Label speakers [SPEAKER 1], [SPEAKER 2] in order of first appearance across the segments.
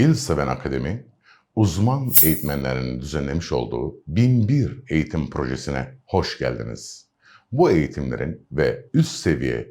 [SPEAKER 1] İl Seven Akademi, uzman eğitmenlerinin düzenlemiş olduğu 1001 eğitim projesine hoş geldiniz. Bu eğitimlerin ve üst seviye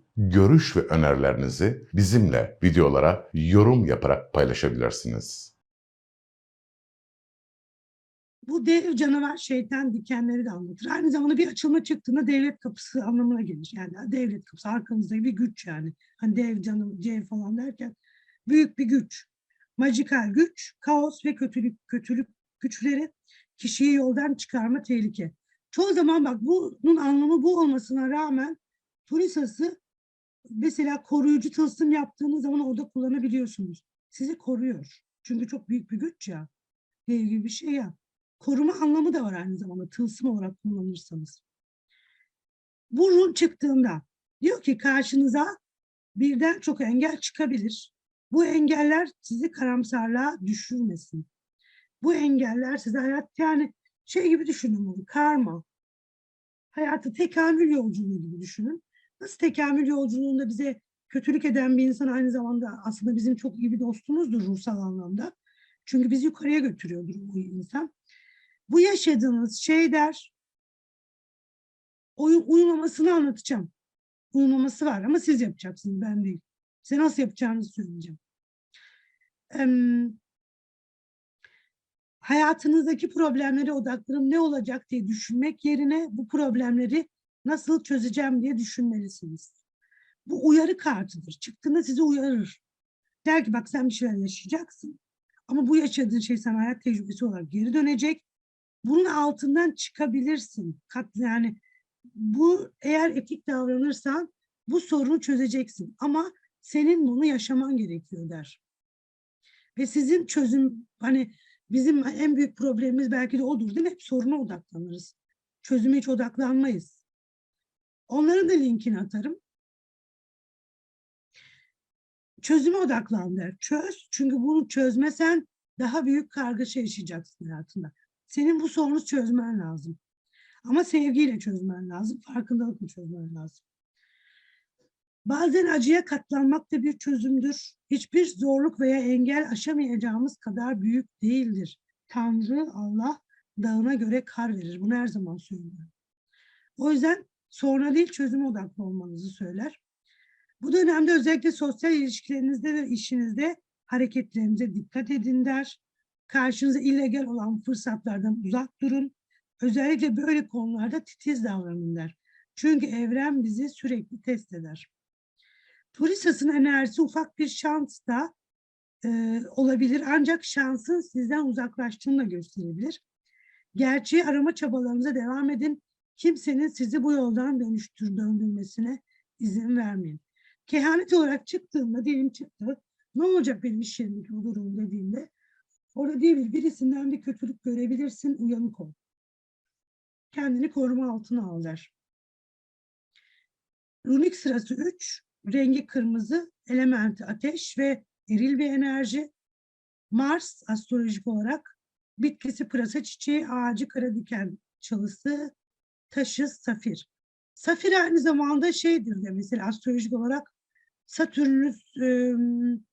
[SPEAKER 1] görüş ve önerilerinizi bizimle videolara yorum yaparak paylaşabilirsiniz.
[SPEAKER 2] Bu dev canavar şeytan dikenleri de anlatır. Aynı zamanda bir açılma çıktığında devlet kapısı anlamına gelir. Yani devlet kapısı arkamızda bir güç yani. Hani dev canım, cev falan derken büyük bir güç. Majikal güç, kaos ve kötülük, kötülük güçleri kişiyi yoldan çıkarma tehlike. Çoğu zaman bak bunun anlamı bu olmasına rağmen Turisası mesela koruyucu tılsım yaptığınız zaman orada kullanabiliyorsunuz. Sizi koruyor. Çünkü çok büyük bir güç ya. Dev gibi bir şey ya. Koruma anlamı da var aynı zamanda tılsım olarak kullanırsanız. Bu run çıktığında diyor ki karşınıza birden çok engel çıkabilir. Bu engeller sizi karamsarlığa düşürmesin. Bu engeller size hayat yani şey gibi düşünün bunu karma. Hayatı tekamül yolculuğu gibi düşünün. Nasıl tekamül yolculuğunda bize kötülük eden bir insan aynı zamanda aslında bizim çok iyi bir dostumuzdur ruhsal anlamda. Çünkü bizi yukarıya götürüyordur bu insan. Bu yaşadığınız şeyler oyun uyumamasını anlatacağım. Uyumaması var ama siz yapacaksınız ben değil. Size nasıl yapacağınızı söyleyeceğim. Em, hayatınızdaki problemlere odaklanıp ne olacak diye düşünmek yerine bu problemleri nasıl çözeceğim diye düşünmelisiniz. Bu uyarı kartıdır. Çıktığında sizi uyarır. Der ki bak sen bir şeyler yaşayacaksın. Ama bu yaşadığın şey sana hayat tecrübesi olarak geri dönecek. Bunun altından çıkabilirsin. Yani bu eğer etik davranırsan bu sorunu çözeceksin. Ama senin bunu yaşaman gerekiyor der. Ve sizin çözüm hani bizim en büyük problemimiz belki de odur değil mi? Hep soruna odaklanırız. Çözüme hiç odaklanmayız. Onların da linkini atarım. Çözüme odaklan der. Çöz. Çünkü bunu çözmesen daha büyük kargaşa yaşayacaksın hayatında. Senin bu sorunu çözmen lazım. Ama sevgiyle çözmen lazım. Farkındalıkla çözmen lazım. Bazen acıya katlanmak da bir çözümdür. Hiçbir zorluk veya engel aşamayacağımız kadar büyük değildir. Tanrı, Allah dağına göre kar verir. Bunu her zaman söylüyorum. O yüzden sonra değil çözüm odaklı olmanızı söyler. Bu dönemde özellikle sosyal ilişkilerinizde ve işinizde hareketlerinize dikkat edin der. Karşınıza illegal olan fırsatlardan uzak durun. Özellikle böyle konularda titiz davranın der. Çünkü evren bizi sürekli test eder. Turisas'ın enerjisi ufak bir şans da e, olabilir ancak şansın sizden uzaklaştığını da gösterebilir. Gerçeği arama çabalarınıza devam edin. Kimsenin sizi bu yoldan dönüştür, döndürmesine izin vermeyin. Kehanet olarak çıktığında diyelim çıktı. Ne olacak benim iş yerimdeki bu durum dediğinde orada değil birisinden bir kötülük görebilirsin uyanık ol. Kendini koruma altına al der. Runik sırası 3, rengi kırmızı, elementi ateş ve eril bir enerji. Mars astrolojik olarak bitkisi pırasa çiçeği, ağacı kara diken çalısı, taşı safir. Safir aynı zamanda şeydir de mesela astrolojik olarak Satürnüs ım,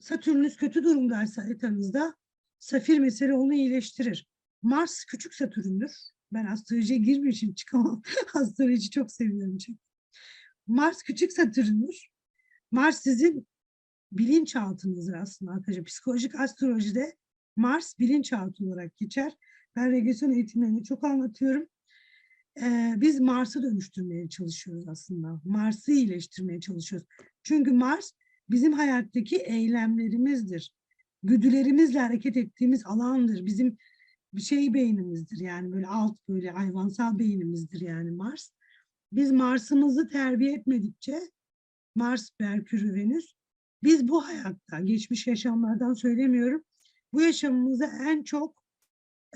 [SPEAKER 2] Satürnüs kötü durumdaysa haritanızda Safir mesela onu iyileştirir. Mars küçük Satürn'dür. Ben astrolojiye girmişim çıkamam. Astroloji çok seviyorum çünkü. Mars küçük Satürn'dür. Mars sizin bilinçaltınızdır aslında arkadaşlar. Psikolojik astrolojide Mars bilinçaltı olarak geçer. Ben regresyon eğitimlerini çok anlatıyorum. Ee, biz Mars'ı dönüştürmeye çalışıyoruz aslında. Mars'ı iyileştirmeye çalışıyoruz. Çünkü Mars bizim hayattaki eylemlerimizdir. Güdülerimizle hareket ettiğimiz alandır. Bizim bir şey beynimizdir yani böyle alt böyle hayvansal beynimizdir yani Mars. Biz Mars'ımızı terbiye etmedikçe Mars, Merkür, Venüs biz bu hayatta geçmiş yaşamlardan söylemiyorum. Bu yaşamımızda en çok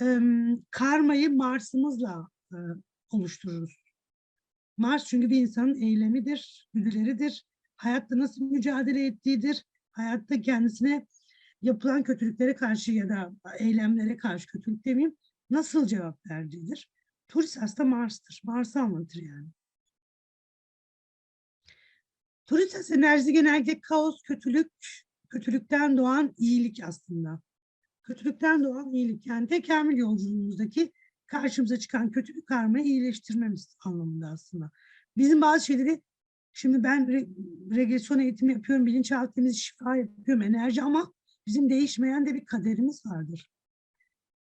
[SPEAKER 2] em, karmayı Mars'ımızla e, oluştururuz. Mars çünkü bir insanın eylemidir, güdüleridir. Hayatta nasıl mücadele ettiğidir. Hayatta kendisine yapılan kötülüklere karşı ya da eylemlere karşı kötülük demeyeyim, nasıl cevap verdiğidir. Turist aslında Mars'tır. Mars'ı anlatır yani. Turist enerjisi genellikle kaos, kötülük, kötülükten doğan iyilik aslında. Kötülükten doğan iyilik. Yani tekamül yolculuğumuzdaki karşımıza çıkan kötülük karmayı iyileştirmemiz anlamında aslında. Bizim bazı şeyleri şimdi ben re, regresyon eğitimi yapıyorum, bilinçaltı temiz şifa yapıyorum, enerji ama bizim değişmeyen de bir kaderimiz vardır.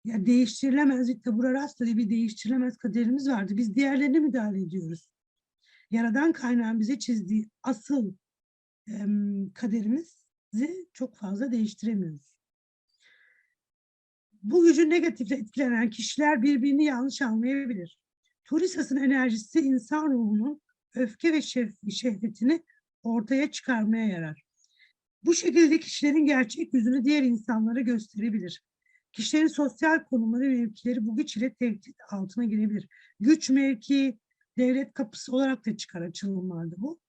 [SPEAKER 2] Ya değiştirilemez bir tabura rasta diye bir değiştirilemez kaderimiz vardı. Biz diğerlerine müdahale ediyoruz. Yaradan kaynağın bize çizdiği asıl kaderimizi çok fazla değiştiremiyoruz. Bu gücün negatifle etkilenen kişiler birbirini yanlış anlayabilir. Turisas'ın enerjisi insan ruhunun öfke ve şehvetini ortaya çıkarmaya yarar. Bu şekilde kişilerin gerçek yüzünü diğer insanlara gösterebilir. Kişilerin sosyal konumları ve mevkileri bu güç ile tehdit altına girebilir. Güç mevki, devlet kapısı olarak da çıkar açılımlarda bu.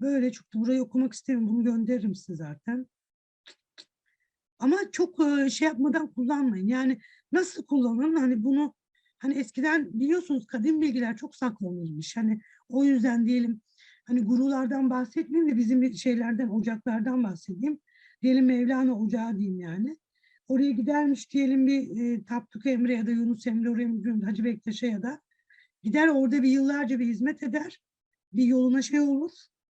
[SPEAKER 2] Böyle çok da burayı okumak istemiyorum. Bunu gönderirim size zaten. Ama çok şey yapmadan kullanmayın. Yani nasıl kullanın? Hani bunu hani eskiden biliyorsunuz kadim bilgiler çok saklanırmış. Hani o yüzden diyelim hani gurulardan bahsetmeyeyim de bizim şeylerden, ocaklardan bahsedeyim. Diyelim Mevlana Ocağı diyeyim yani. Oraya gidermiş diyelim bir e, Tapduk Emre ya da Yunus Emre oraya Hacı Bektaş'a ya da gider orada bir yıllarca bir hizmet eder. Bir yoluna şey olur.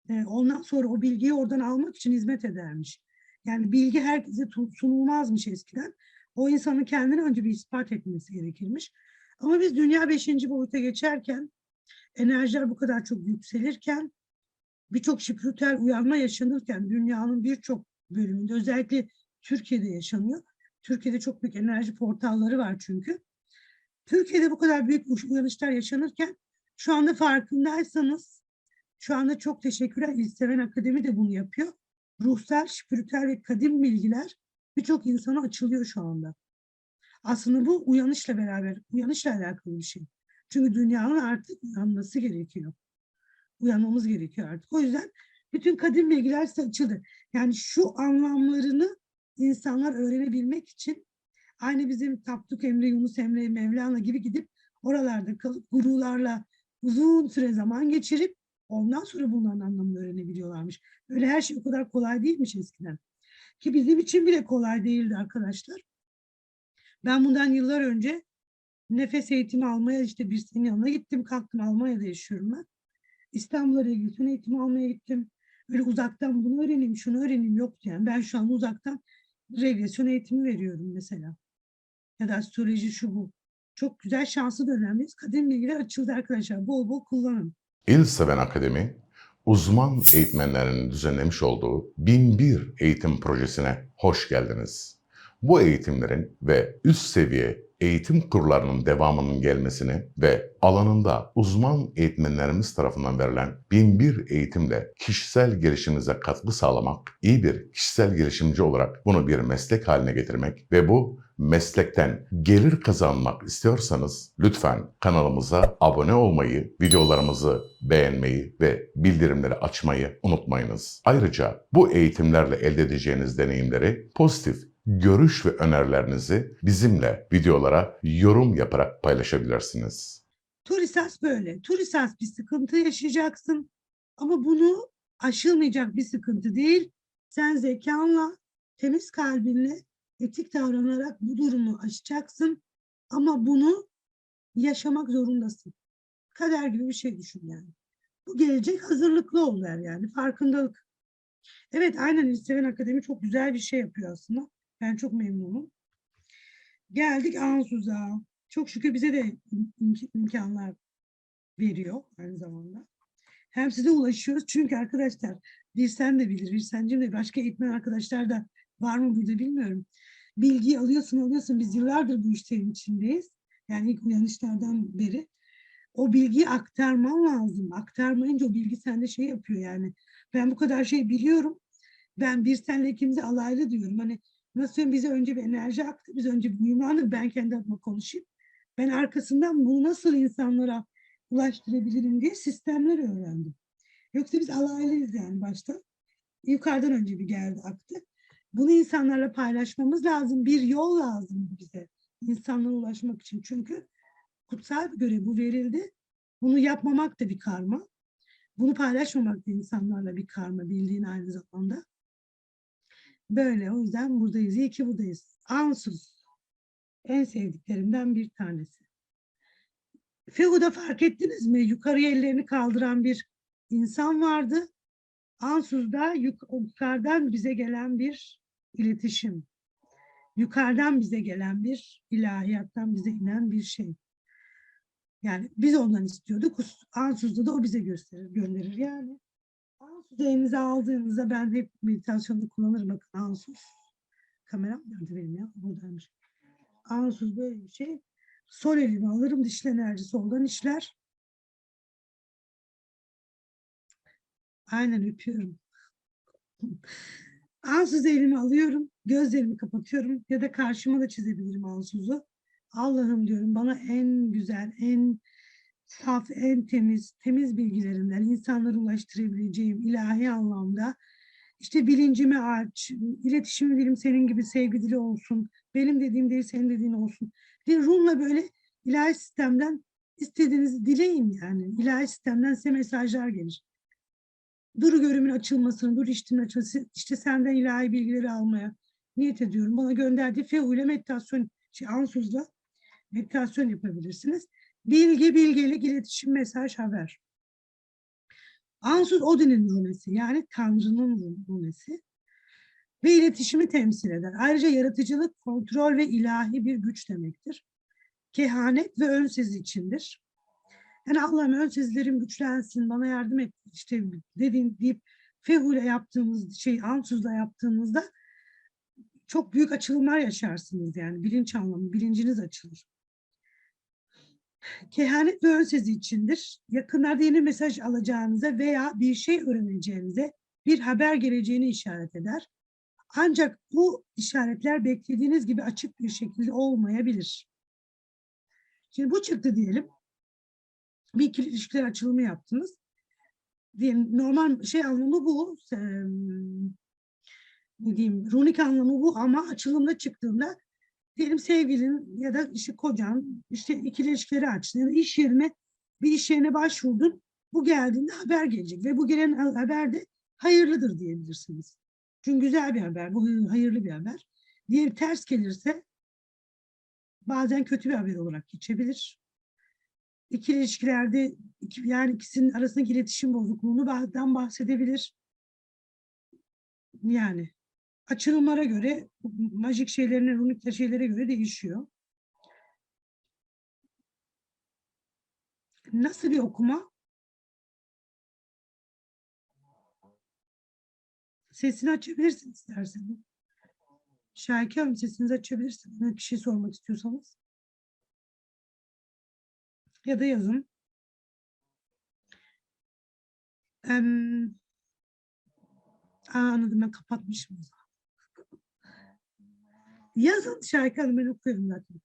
[SPEAKER 2] E, ondan sonra o bilgiyi oradan almak için hizmet edermiş. Yani bilgi herkese sunulmazmış eskiden. O insanın kendini önce bir ispat etmesi gerekirmiş. Ama biz dünya beşinci boyuta geçerken, enerjiler bu kadar çok yükselirken, birçok spiritüel uyanma yaşanırken dünyanın birçok bölümünde özellikle Türkiye'de yaşanıyor. Türkiye'de çok büyük enerji portalları var çünkü. Türkiye'de bu kadar büyük uyanışlar yaşanırken şu anda farkındaysanız şu anda çok teşekkürler İlseven Akademi de bunu yapıyor. Ruhsal, spiritüel ve kadim bilgiler birçok insana açılıyor şu anda. Aslında bu uyanışla beraber, uyanışla alakalı bir şey. Çünkü dünyanın artık uyanması gerekiyor. Uyanmamız gerekiyor artık. O yüzden bütün kadim bilgiler açıldı. Yani şu anlamlarını insanlar öğrenebilmek için aynı bizim Tapduk Emre, Yunus Emre, Mevlana gibi gidip oralarda kalıp gurularla uzun süre zaman geçirip ondan sonra bunların anlamını öğrenebiliyorlarmış. Öyle her şey o kadar kolay değilmiş eskiden. Ki bizim için bile kolay değildi arkadaşlar. Ben bundan yıllar önce nefes eğitimi almaya işte bir senin yanına gittim kalktım Almanya'da yaşıyorum ben. İstanbul'a regülasyon eğitimi almaya gittim. Böyle uzaktan bunu öğreneyim, şunu öğreneyim yoktu yani. Ben şu an uzaktan regresyon eğitimi veriyorum mesela. Ya da astroloji şu bu. Çok güzel şanslı dönemdeyiz. Kadim bilgiler açıldı arkadaşlar. Bol bol kullanın.
[SPEAKER 1] İl Seven Akademi, uzman eğitmenlerin düzenlemiş olduğu 1001 eğitim projesine hoş geldiniz. Bu eğitimlerin ve üst seviye eğitim kurlarının devamının gelmesini ve alanında uzman eğitmenlerimiz tarafından verilen 1001 eğitimle kişisel gelişiminize katkı sağlamak, iyi bir kişisel gelişimci olarak bunu bir meslek haline getirmek ve bu meslekten gelir kazanmak istiyorsanız lütfen kanalımıza abone olmayı, videolarımızı beğenmeyi ve bildirimleri açmayı unutmayınız. Ayrıca bu eğitimlerle elde edeceğiniz deneyimleri pozitif görüş ve önerilerinizi bizimle videolara yorum yaparak paylaşabilirsiniz.
[SPEAKER 2] Turisas böyle. Turisas bir sıkıntı yaşayacaksın. Ama bunu aşılmayacak bir sıkıntı değil. Sen zekanla, temiz kalbinle, etik davranarak bu durumu aşacaksın. Ama bunu yaşamak zorundasın. Kader gibi bir şey düşün yani. Bu gelecek hazırlıklı ol der yani. Farkındalık. Evet aynen İsteven Akademi çok güzel bir şey yapıyor aslında. Ben çok memnunum. Geldik Ansuz'a. Çok şükür bize de im- imk- imkanlar veriyor aynı zamanda. Hem size ulaşıyoruz çünkü arkadaşlar bir sen de bilir, bir sencim de başka eğitmen arkadaşlar da var mı burada bilmiyorum. Bilgiyi alıyorsun alıyorsun biz yıllardır bu işlerin içindeyiz. Yani ilk uyanışlardan beri. O bilgiyi aktarman lazım. Aktarmayınca o bilgi sende şey yapıyor yani. Ben bu kadar şey biliyorum. Ben bir senle ikimizi alaylı diyorum. Hani Nasıl söyleyeyim bize önce bir enerji aktı. Biz önce bir uyumlandık. Ben kendi adıma konuşayım. Ben arkasından bunu nasıl insanlara ulaştırabilirim diye sistemler öğrendim. Yoksa biz alaylıyız yani başta. Yukarıdan önce bir geldi aktı. Bunu insanlarla paylaşmamız lazım. Bir yol lazım bize insanlara ulaşmak için. Çünkü kutsal bir görev bu verildi. Bunu yapmamak da bir karma. Bunu paylaşmamak da insanlarla bir karma bildiğin aynı zamanda. Böyle o yüzden buradayız. İyi ki buradayız. Ansuz. En sevdiklerimden bir tanesi. Fehu'da fark ettiniz mi? Yukarıya ellerini kaldıran bir insan vardı. Ansuz'da yuk- yukarıdan bize gelen bir iletişim. Yukarıdan bize gelen bir ilahiyattan bize inen bir şey. Yani biz ondan istiyorduk. Ansuz'da da o bize gösterir, gönderir. Yani Ansuz'u elinize aldığınızda ben hep meditasyonda kullanırım. Bakın Ansuz. Kameram nerede benim ya? Buradaymış. Ansuz böyle bir şey. Sol elimi alırım. Dişli enerji soldan işler. Aynen öpüyorum. Ansuz elimi alıyorum. Gözlerimi kapatıyorum. Ya da karşıma da çizebilirim ansuzu. Allah'ım diyorum bana en güzel, en saf, en temiz, temiz bilgilerinden insanlara ulaştırabileceğim ilahi anlamda işte bilincimi aç, iletişimi dilim senin gibi sevgi dili olsun, benim dediğim değil senin dediğin olsun. Bir Rum'la böyle ilahi sistemden istediğinizi dileyin yani. İlahi sistemden size mesajlar gelir. Duru görümün açılmasını, dur iştimin açılması, işte senden ilahi bilgileri almaya niyet ediyorum. Bana gönderdiği Fehu ile meditasyon, şey, Ansuz'la meditasyon yapabilirsiniz. Bilgi, bilgelik, iletişim, mesaj, haber. Ansuz Odin'in runesi yani Tanrı'nın ru- runesi ve iletişimi temsil eder. Ayrıca yaratıcılık, kontrol ve ilahi bir güç demektir. Kehanet ve ön sezi içindir. Yani Allah'ım ön sezilerim güçlensin, bana yardım et işte dediğin deyip Fehule yaptığımız şey Ansuz'la yaptığınızda çok büyük açılımlar yaşarsınız yani bilinç anlamı, bilinciniz açılır. Kehanet ve ön içindir. Yakınlarda yeni mesaj alacağınıza veya bir şey öğreneceğinize bir haber geleceğini işaret eder. Ancak bu işaretler beklediğiniz gibi açık bir şekilde olmayabilir. Şimdi bu çıktı diyelim. Bir ikili ilişkiler açılımı yaptınız. Diyelim normal şey anlamı bu. em, Ne diyeyim, runik anlamı bu ama açılımda çıktığında diyelim sevgilin ya da işte kocan işte ikili ilişkileri açtın ya iş yerine bir iş yerine başvurdun. Bu geldiğinde haber gelecek ve bu gelen ha- haber de hayırlıdır diyebilirsiniz. Çünkü güzel bir haber, bu hay- hayırlı bir haber. Diğer ters gelirse bazen kötü bir haber olarak geçebilir. İkili ilişkilerde yani ikisinin arasındaki iletişim bozukluğunu bazen bahsedebilir. Yani açılımlara göre, majik şeylerine, runik şeylere göre değişiyor. Nasıl bir okuma? Sesini açabilirsin isterseniz. Şahike Hanım sesinizi açabilirsiniz. Bir şey sormak istiyorsanız. Ya da yazın. Em, aa, anladım ben kapatmışım. o zaman. Yazın Şahika Hanım ben okuyorum zaten.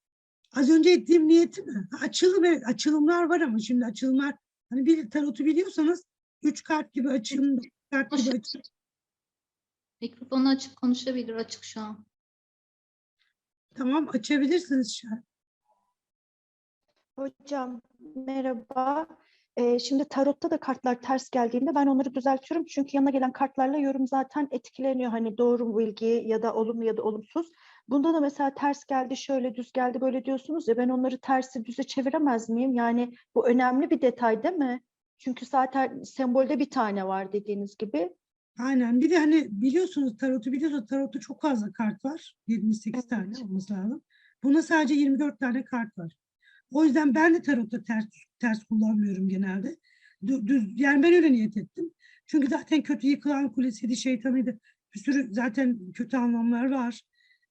[SPEAKER 2] Az önce ettiğim niyeti mi? Açılım evet açılımlar var ama şimdi açılımlar hani bir tarotu biliyorsanız üç kart gibi açılım, dört kart gibi açılım.
[SPEAKER 3] Mikrofonu açık konuşabilir açık şu an.
[SPEAKER 2] Tamam açabilirsiniz Şahika.
[SPEAKER 4] Hocam merhaba. Ee, şimdi tarotta da kartlar ters geldiğinde ben onları düzeltiyorum. Çünkü yanına gelen kartlarla yorum zaten etkileniyor. Hani doğru bilgi ya da olumlu ya da olumsuz. Bunda da mesela ters geldi, şöyle düz geldi, böyle diyorsunuz ya ben onları tersi düze çeviremez miyim? Yani bu önemli bir detay değil mi? Çünkü zaten sembolde bir tane var dediğiniz gibi.
[SPEAKER 2] Aynen. Bir de hani biliyorsunuz tarotu biliyorsunuz tarotta çok fazla kart var. 78 tane
[SPEAKER 4] Evet.
[SPEAKER 2] olması lazım. Bunda sadece 24 tane kart var. O yüzden ben de tarotta ters ters kullanmıyorum genelde. Dü- Düz, yani ben öyle niyet ettim. Çünkü zaten kötü yıkılan kulesiydi, şeytanıydı. Bir sürü zaten kötü anlamlar var.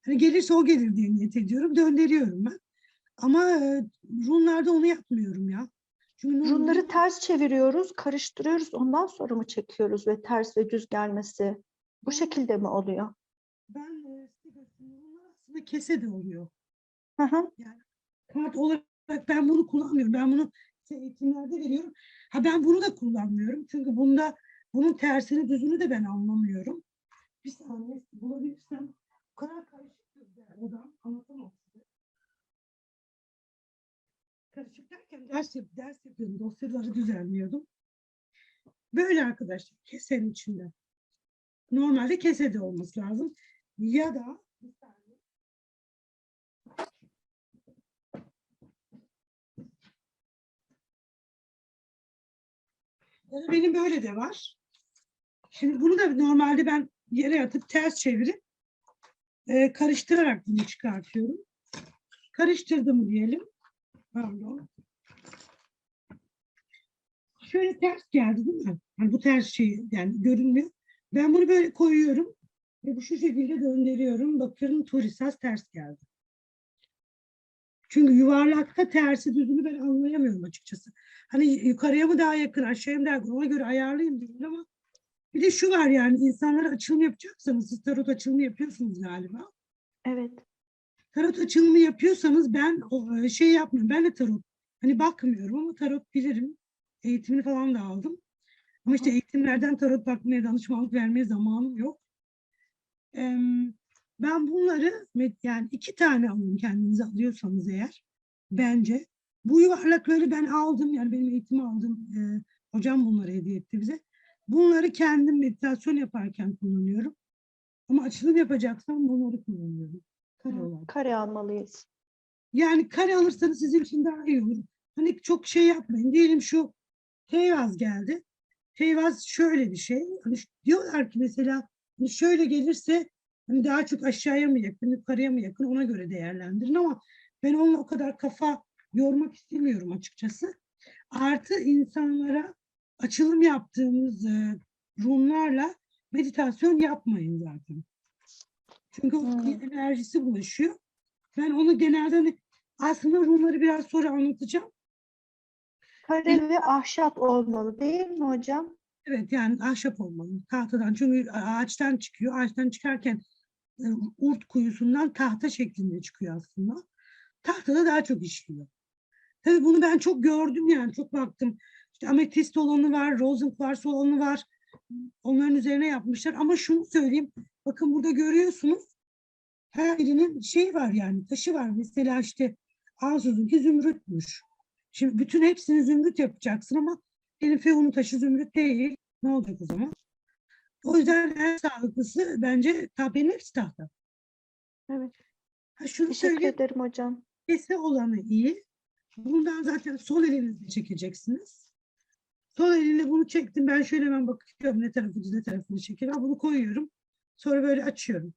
[SPEAKER 2] Hani gelirse o gelir diye niyet ediyorum. Döndürüyorum ben. Ama e, runlarda onu yapmıyorum ya. Çünkü
[SPEAKER 4] Runları ters çeviriyoruz, karıştırıyoruz. Ondan sonra mı çekiyoruz ve ters ve düz gelmesi? Bu şekilde mi oluyor?
[SPEAKER 2] Ben e, aslında kese de oluyor.
[SPEAKER 4] Hı hı.
[SPEAKER 2] Kart olarak ben bunu kullanmıyorum. Ben bunu eğitimlerde veriyorum. Ha ben bunu da kullanmıyorum. Çünkü bunda bunun tersini düzünü de ben anlamıyorum. Bir saniye bulabilirsem. O kadar karışık ki odam anlatamam size. Karışık derken ders, yap, ders yapıyordum. Dosyaları düzenliyordum. Böyle arkadaşlar kesenin içinde. Normalde kesede olması lazım. Ya da Ya da benim böyle de var. Şimdi bunu da normalde ben yere yatıp ters çevirip e, karıştırarak bunu çıkartıyorum. Karıştırdım diyelim. Pardon. Şöyle ters geldi değil mi? Hani bu ters şey yani görünmüyor. Ben bunu böyle koyuyorum ve bu şu şekilde döndürüyorum. Bakıyorum turisas ters geldi. Çünkü yuvarlakta tersi düzünü ben anlayamıyorum açıkçası. Hani yukarıya mı daha yakın, aşağıya mı daha yakın ona göre ayarlayayım diyorum ama bir de şu var yani insanlara açılım yapacaksanız siz tarot açılımı yapıyorsunuz galiba.
[SPEAKER 4] Evet.
[SPEAKER 2] Tarot açılımı yapıyorsanız ben o, e, şey yapmıyorum. Ben de tarot hani bakmıyorum ama tarot bilirim. Eğitimini falan da aldım. Ama işte eğitimlerden tarot bakmaya, danışmanlık vermeye zamanım yok. Em, Ben bunları yani iki tane alın kendinize alıyorsanız eğer bence bu yuvarlakları ben aldım yani benim eğitimi aldım. e, hocam bunları hediye etti bize. Bunları kendim meditasyon yaparken kullanıyorum. Ama açılım yapacaksam bunları kullanıyorum. Kare olarak.
[SPEAKER 4] Kare almalıyız.
[SPEAKER 2] Yani kare alırsanız sizin için daha iyi olur. Hani çok şey yapmayın. Diyelim şu Teyvaz geldi. Teyvaz şöyle bir şey. Hani diyorlar ki mesela hani şöyle gelirse hani daha çok aşağıya mı yakın, yukarıya mı yakın ona göre değerlendirin ama ben onunla o kadar kafa yormak istemiyorum açıkçası. Artı insanlara açılım yaptığımız e, runlarla meditasyon yapmayın zaten. Çünkü o
[SPEAKER 4] Hmm.
[SPEAKER 2] enerjisi bulaşıyor. Ben onu genelde hani aslında runları biraz sonra anlatacağım.
[SPEAKER 4] Kare ve ahşap olmalı değil mi hocam?
[SPEAKER 2] Evet yani ahşap olmalı tahtadan çünkü ağaçtan çıkıyor. Ağaçtan çıkarken e, urt kuyusundan tahta şeklinde çıkıyor aslında. Tahtada daha çok işliyor. Tabii bunu ben çok gördüm yani çok baktım. İşte ametist olanı var, rosenkvarts olanı var. Onların üzerine yapmışlar ama şunu söyleyeyim. Bakın burada görüyorsunuz. Her birinin şey var yani taşı var. Mesela işte Ansuz'unki zümrütmüş. Şimdi bütün hepsini zümrüt yapacaksın ama benim Feon'un taşı zümrüt değil. Ne olacak o zaman? O yüzden en sağlıklısı bence tabenin hepsi tahta.
[SPEAKER 4] Evet.
[SPEAKER 2] Ha şunu
[SPEAKER 4] Teşekkür
[SPEAKER 2] söyleyeyim.
[SPEAKER 4] ederim hocam.
[SPEAKER 2] Kese olanı iyi. Bundan zaten sol elinizle çekeceksiniz. Sol elinle bunu çektim. Ben şöyle hemen bakıyorum ne tarafı ne tarafını. Ha, bunu koyuyorum. Sonra böyle açıyorum.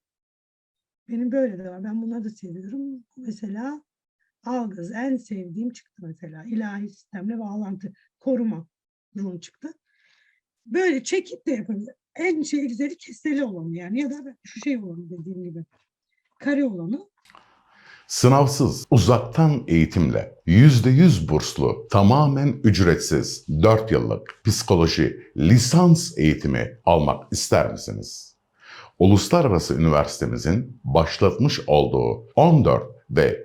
[SPEAKER 2] Benim böyle de var. Ben bunları da seviyorum. Mesela algız en sevdiğim çıktı mesela. İlahi sistemle bağlantı, koruma durum çıktı. Böyle çekip de yapabilir. En şey güzeli keseli olanı yani ya da şu şey olanı dediğim gibi. Kare olanı.
[SPEAKER 1] Sınavsız, uzaktan eğitimle, %100 burslu, tamamen ücretsiz 4 yıllık psikoloji lisans eğitimi almak ister misiniz? Uluslararası Üniversitemizin başlatmış olduğu 14 ve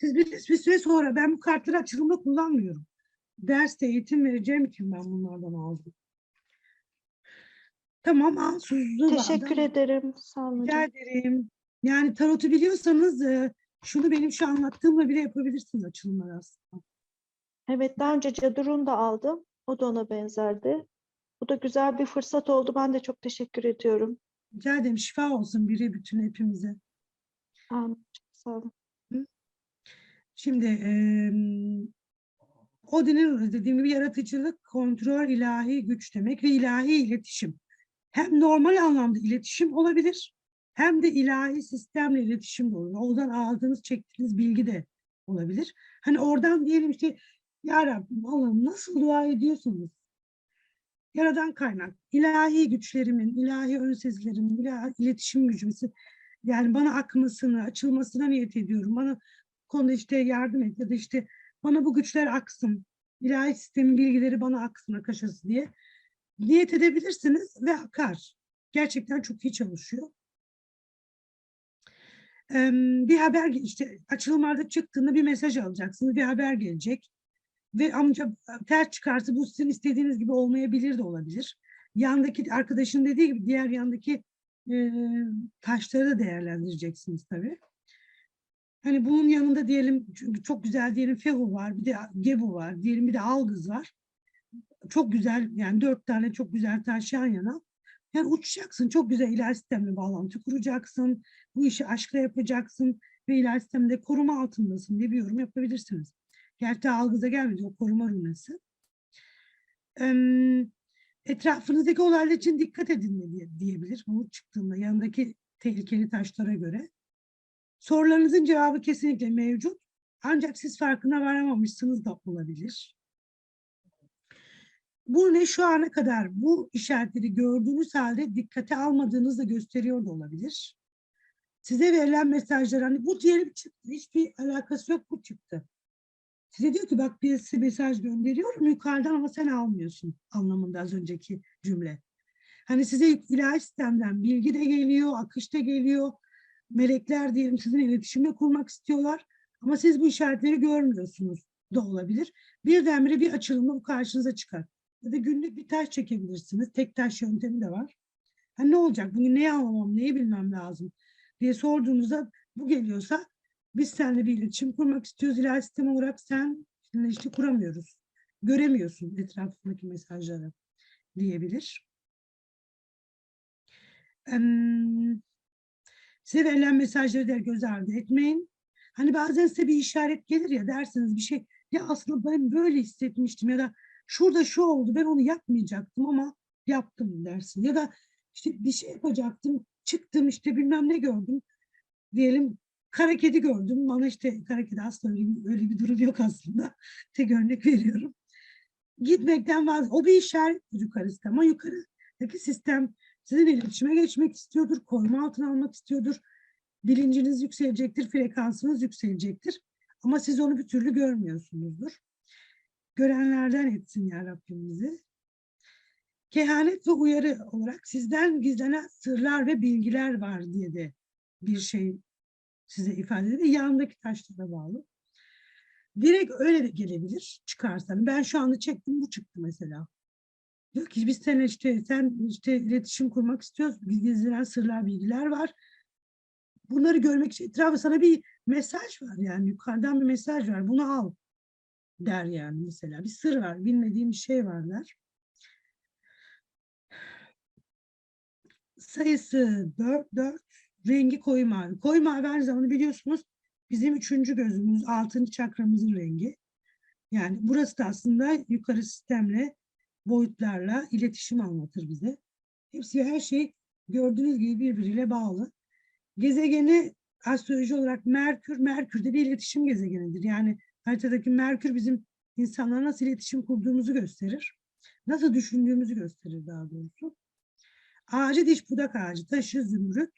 [SPEAKER 2] Siz bir, bir süre sonra ben bu kartları açılımda kullanmıyorum. Derste eğitim vereceğim için ben bunlardan aldım. Tamam ansuzlu
[SPEAKER 4] Teşekkür ederim. Sağ olun
[SPEAKER 2] Rica ederim. Yani tarotu biliyorsanız e, şunu benim şu anlattığımla bile yapabilirsiniz açılımlar aslında.
[SPEAKER 4] Evet daha önce Cadur'un da aldım. O da ona benzerdi. Bu da güzel bir fırsat oldu. Ben de çok teşekkür ediyorum.
[SPEAKER 2] Rica ederim şifa olsun biri bütün hepimize.
[SPEAKER 4] Amin. Sağ olun.
[SPEAKER 2] Şimdi eee Odin'in dediğim gibi yaratıcılık, kontrol, ilahi güç demek ve ilahi iletişim. Hem normal anlamda iletişim olabilir hem de ilahi sistemle iletişim olur. Oradan aldığınız, çektiğiniz bilgi de olabilir. Hani oradan diyelim işte ya Rabbim Allah'ım nasıl dua ediyorsunuz? Yaradan kaynak, ilahi güçlerimin, ilahi ön sezilerimin, ilahi iletişim gücümün, yani bana akmasını, açılmasına niyet ediyorum. Bana konuda işte yardım et ya da işte bana bu güçler aksın. ilahi sistemin bilgileri bana aksın akaşası diye niyet edebilirsiniz ve akar. Gerçekten çok iyi çalışıyor. Em, bir haber işte açılımlarda çıktığında bir mesaj alacaksınız. Bir haber gelecek. Ve amca ters çıkarsa bu sizin istediğiniz gibi olmayabilir de olabilir. Yandaki arkadaşın dediği gibi diğer yandaki e, taşları da değerlendireceksiniz tabii. Hani bunun yanında diyelim çok güzel diyelim Fehu var, bir de Gebu var, diyelim bir de Algız var. Çok güzel yani dört tane çok güzel taş yan yana. Yani uçacaksın, çok güzel ilahi sistemle bağlantı kuracaksın. Bu işi aşkla yapacaksın ve ilahi sistemde koruma altındasın diye bir yorum yapabilirsiniz. Gerçi Algız'a gelmedi o koruma. Em, etrafınızdaki olaylar için dikkat edin diye, diyebilir. Bu çıktığında yanındaki tehlikeli taşlara göre. Sorularınızın cevabı kesinlikle mevcut. Ancak siz farkına varamamışsınız da olabilir. Bu ne şu ana kadar bu işaretleri gördüğünüz halde dikkate almadığınız da gösteriyor da olabilir. Size verilen mesajlar hani bu diyelim çıktı. Hiçbir alakası yok bu çıktı. Size diyor ki bak bir size mesaj gönderiyorum yukarıdan ama sen almıyorsun anlamında az önceki cümle. Hani size ilahi sistemden bilgi de geliyor, akış da geliyor. Melekler diyelim sizin iletişimle kurmak istiyorlar. Ama siz bu işaretleri görmüyorsunuz da olabilir. Birdenbire bir açılımda bu karşınıza çıkar. Ya da günlük bir taş çekebilirsiniz. Tek taş yöntemi de var. Ha ne olacak? Bugün neyi almam, neyi bilmem lazım diye sorduğunuzda bu geliyorsa biz seninle bir iletişim kurmak istiyoruz. İlahi sistem olarak sen işte kuramıyoruz. Göremiyorsun etrafındaki mesajları diyebilir. Em, Size verilen mesajları da göz ardı etmeyin. Hani bazen size bir işaret gelir ya dersiniz bir şey. Ya aslında ben böyle hissetmiştim ya da şurada şu oldu ben onu yapmayacaktım ama yaptım dersin. Ya da işte bir şey yapacaktım çıktım işte bilmem ne gördüm. Diyelim kara kedi gördüm. Bana işte kara kedi aslında öyle, öyle bir durum yok aslında. Tek örnek veriyorum. Gitmekten vaz. O bir işaret yukarı sistem. Ama yukarıdaki sistem sizin iletişime geçmek istiyordur. Koruma altına almak istiyordur. Bilinciniz yükselecektir. Frekansınız yükselecektir. Ama siz onu bir türlü görmüyorsunuzdur. Görenlerden etsin ya Rabbim bizi. Kehanet ve uyarı olarak sizden gizlenen sırlar ve bilgiler var diye de bir şey size ifade ediyor. Yanındaki taşlara bağlı. Direkt öyle de gelebilir çıkarsan. Ben şu anda çektim bu çıktı mesela. Diyor ki biz seninle işte sen işte iletişim kurmak istiyoruz. Gizlenen sırlar, bilgiler var. Bunları görmek için etrafı sana bir mesaj var yani yukarıdan bir mesaj var. Bunu al der yani mesela. Bir sır var, bilmediğim bir şey var der. Sayısı 4, 4, rengi koyu mavi. Koyu mavi aynı zamanda biliyorsunuz bizim üçüncü gözümüz, altıncı çakramızın rengi. Yani burası da aslında yukarı sistemle, boyutlarla iletişim anlatır bize. Hepsi her şey gördüğünüz gibi birbiriyle bağlı. Gezegeni astroloji olarak Merkür, Merkür de bir iletişim gezegenidir. Yani haritadaki Merkür bizim insanlarla nasıl iletişim kurduğumuzu gösterir. Nasıl düşündüğümüzü gösterir daha doğrusu. Ağacı diş budak ağacı, taşı zümrüt.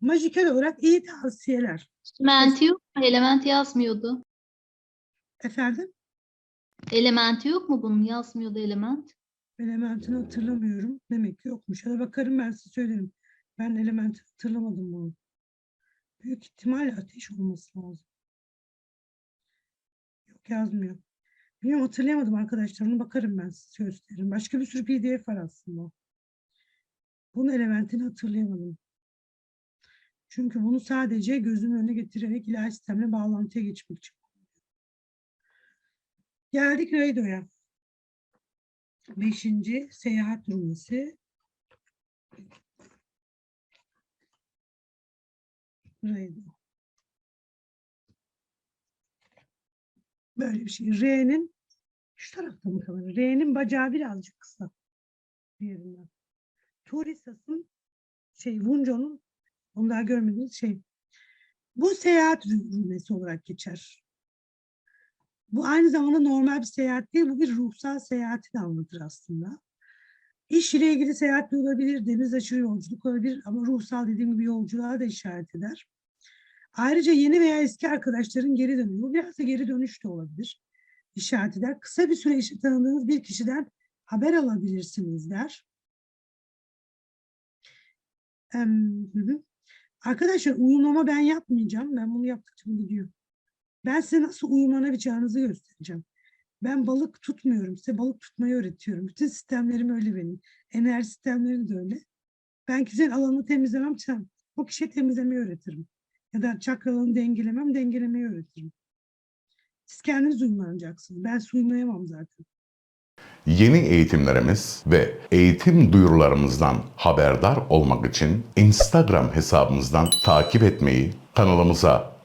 [SPEAKER 2] Majikel olarak iyi tavsiyeler.
[SPEAKER 3] Elementi yok? Elementi yazmıyordu.
[SPEAKER 2] Efendim?
[SPEAKER 3] Elementi yok mu bunun? Yazmıyordu element.
[SPEAKER 2] Elementini hatırlamıyorum. Demek ki yokmuş. Ya da bakarım ben size söylerim. Ben element hatırlamadım bunu. Büyük ihtimalle ateş olması lazım. Yok yazmıyor. Bilmiyorum hatırlayamadım arkadaşlar. Onu bakarım ben size gösteririm. Başka bir sürü pdf var aslında. Bunun elementini hatırlayamadım. Çünkü bunu sadece gözümün önüne getirerek ilahi sistemle bağlantıya geçmek için. Geldik Raido'ya. Beşinci seyahat rümesi. R'de. Böyle bir şey. R'nin şu tarafta mı kalır? R'nin bacağı birazcık kısa. Diğerinden. Turisas'ın şey Vunco'nun Onu daha görmediğiniz şey. Bu seyahat rümesi olarak geçer. Bu aynı zamanda normal bir seyahat değil, bu bir ruhsal seyahati de anlatır aslında. İş ile ilgili seyahat de olabilir, deniz aşırı yolculuk olabilir ama ruhsal dediğim gibi yolculuğa da işaret eder. Ayrıca yeni veya eski arkadaşların geri dönüyor. Biraz da geri dönüş de olabilir. İşaret eder. Kısa bir süre işte tanıdığınız bir kişiden haber alabilirsiniz der. Em, hı hı. Arkadaşlar uyumlama ben yapmayacağım. Ben bunu yaptıkça bu gidiyor. Ben size nasıl uyumlanabileceğinizi göstereceğim. Ben balık tutmuyorum. Size balık tutmayı öğretiyorum. Bütün sistemlerim öyle benim. Enerji sistemlerim de öyle. Ben kişinin alanını temizlemem. O kişiye temizlemeyi öğretirim. Ya da çakralarını dengelemem, dengelemeyi öğretirim. Siz kendiniz uyumlanacaksınız. Ben uyumlayamam zaten.
[SPEAKER 1] Yeni eğitimlerimiz ve eğitim duyurularımızdan haberdar olmak için Instagram hesabımızdan takip etmeyi, kanalımıza